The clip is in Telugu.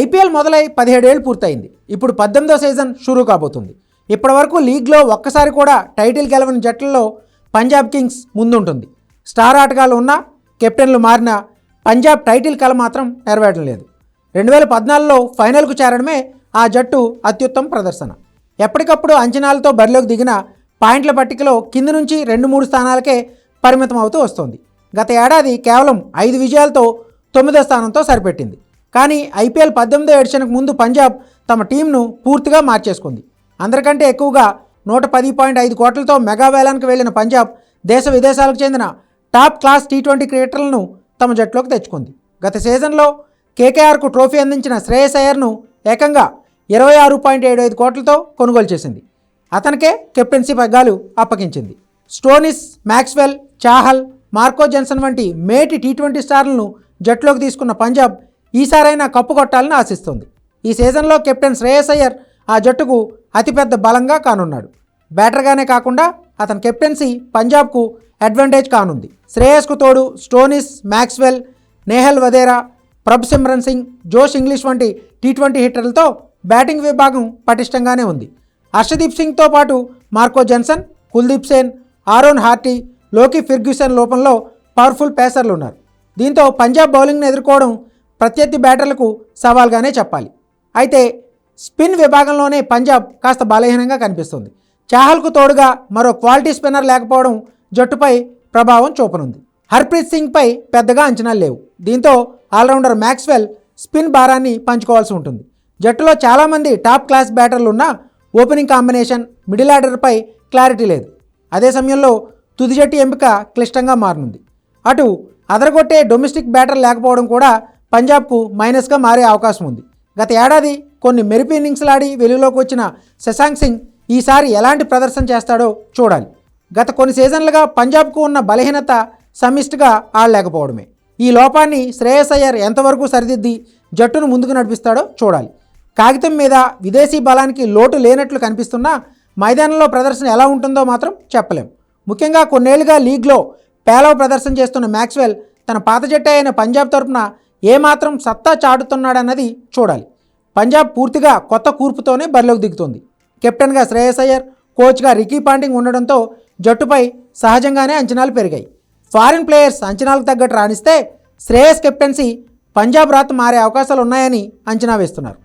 ఐపీఎల్ మొదలై పదిహేడేళ్ళు పూర్తయింది. ఇప్పుడు పద్దెనిమిదో సీజన్ షురూ కాబోతుంది. ఇప్పటివరకు లీగ్లో ఒక్కసారి కూడా టైటిల్ గెలవని జట్లలో పంజాబ్ కింగ్స్ ముందుంటుంది. స్టార్ ఆటగాళ్ళు ఉన్నా కెప్టెన్లు మారినా పంజాబ్ టైటిల్ కల మాత్రం నెరవేరడం లేదు. రెండు వేల పద్నాలుగులో ఫైనల్కు చేరడమే ఆ జట్టు అత్యుత్తమ ప్రదర్శన. ఎప్పటికప్పుడు అంచనాలతో బరిలోకి దిగిన పాయింట్ల పట్టికలో కింది నుంచి రెండు మూడు స్థానాలకే పరిమితం అవుతూ వస్తోంది. గత ఏడాది కేవలం ఐదు విజయాలతో తొమ్మిదో స్థానంతో సరిపెట్టింది. కానీ ఐపీఎల్ పద్దెనిమిదో ఎడిషన్కు ముందు పంజాబ్ తమ టీంను పూర్తిగా మార్చేసుకుంది. అందరికంటే ఎక్కువగా నూట పది పాయింట్ ఐదు కోట్లతో మెగా వేలానికి వెళ్ళిన పంజాబ్ దేశ విదేశాలకు చెందిన టాప్ క్లాస్ టీ ట్వంటీ క్రికెటర్లను తమ జట్టులోకి తెచ్చుకుంది. గత సీజన్లో కేకేఆర్కు ట్రోఫీ అందించిన శ్రేయస్ అయ్యర్ను ఏకంగా ఇరవై ఆరు పాయింట్ ఏడు ఐదు కోట్లతో కొనుగోలు చేసింది. అతనికే కెప్టెన్సీ పగ్గాలు అప్పగించింది. Stoinis Maxwell Chahal Marco Jansen వంటి మేటి టీ ట్వంటీ స్టార్లను జట్టులోకి తీసుకున్న పంజాబ్ ఈసారైనా కప్పు కొట్టాలని ఆశిస్తుంది. ఈ సీజన్లో కెప్టెన్ శ్రేయస్ అయ్యర్ ఆ జట్టుకు అతిపెద్ద బలంగా కానున్నాడు. బ్యాటర్గానే కాకుండా అతని కెప్టెన్సీ పంజాబ్కు అడ్వాంటేజ్ కానుంది. శ్రేయస్కు తోడు Stoinis Maxwell Nehal Wadhera Prabhsimran Singh Josh Inglis వంటి టీ ట్వంటీ హిట్టర్లతో బ్యాటింగ్ విభాగం పటిష్టంగానే ఉంది. హర్షదీప్ సింగ్తో పాటు Marco Jansen Kuldeep Sen Aaron Hardie Lockie Ferguson లోపంలో powerful పేసర్లు ఉన్నారు దీంతో పంజాబ్ బౌలింగ్ను ఎదుర్కోవడం ప్రత్యర్థి బ్యాటర్లకు సవాల్గానే చెప్పాలి. అయితే స్పిన్ విభాగంలోనే పంజాబ్ కాస్త బలహీనంగా కనిపిస్తుంది. చాహల్కు తోడుగా మరో క్వాలిటీ స్పిన్నర్ లేకపోవడం జట్టుపై ప్రభావం చూపనుంది. హర్ప్రీత్ సింగ్పై పెద్దగా అంచనాలు లేవు. దీంతో ఆల్రౌండర్ మ్యాక్స్వెల్ స్పిన్ భారాన్ని పంచుకోవాల్సి ఉంటుంది. జట్టులో చాలామంది టాప్ క్లాస్ బ్యాటర్లు ఉన్నా ఓపెనింగ్ కాంబినేషన్ మిడిల్ ఆర్డర్పై క్లారిటీ లేదు. అదే సమయంలో తుది జట్టు ఎంపిక క్లిష్టంగా మారనుంది. అటు అదరగొట్టే డొమెస్టిక్ బ్యాటర్ లేకపోవడం కూడా పంజాబ్కు మైనస్గా మారే అవకాశం ఉంది. గత ఏడాది కొన్ని మెరుపు ఇన్నింగ్స్లాడి వెలుగులోకి వచ్చిన శశాంక్ సింగ్ ఈసారి ఎలాంటి ప్రదర్శన చేస్తాడో చూడాలి. గత కొన్ని సీజన్లుగా పంజాబ్కు ఉన్న బలహీనత సమిష్టిగా ఆడలేకపోవడమే. ఈ లోపాన్ని శ్రేయస్ అయ్యర్ ఎంతవరకు సరిదిద్ది జట్టును ముందుకు నడిపిస్తాడో చూడాలి. కాగితం మీద విదేశీ బలానికి లోటు లేనట్లు కనిపిస్తున్నా మైదానంలో ప్రదర్శన ఎలా ఉంటుందో మాత్రం చెప్పలేం. ముఖ్యంగా కొన్నేళ్ళుగా లీగ్లో పేలవ ప్రదర్శన చేస్తున్న మ్యాక్స్వెల్ తన పాత జట్టే అయిన పంజాబ్ తరపున ఏమాత్రం సత్తా చాటుతున్నాడన్నది చూడాలి. పంజాబ్ పూర్తిగా కొత్త కూర్పుతోనే బరిలోకి దిగుతుంది. కెప్టెన్గా శ్రేయస్ అయ్యర్ కోచ్గా రికీ పాంటింగ్ ఉండడంతో జట్టుపై సహజంగానే అంచనాలు పెరిగాయి. ఫారిన్ ప్లేయర్స్ అంచనాలకు తగ్గట్టు రాణిస్తే శ్రేయస్ కెప్టెన్సీ పంజాబ్ రాత్ మారే అవకాశాలు ఉన్నాయని అంచనా వేస్తున్నారు.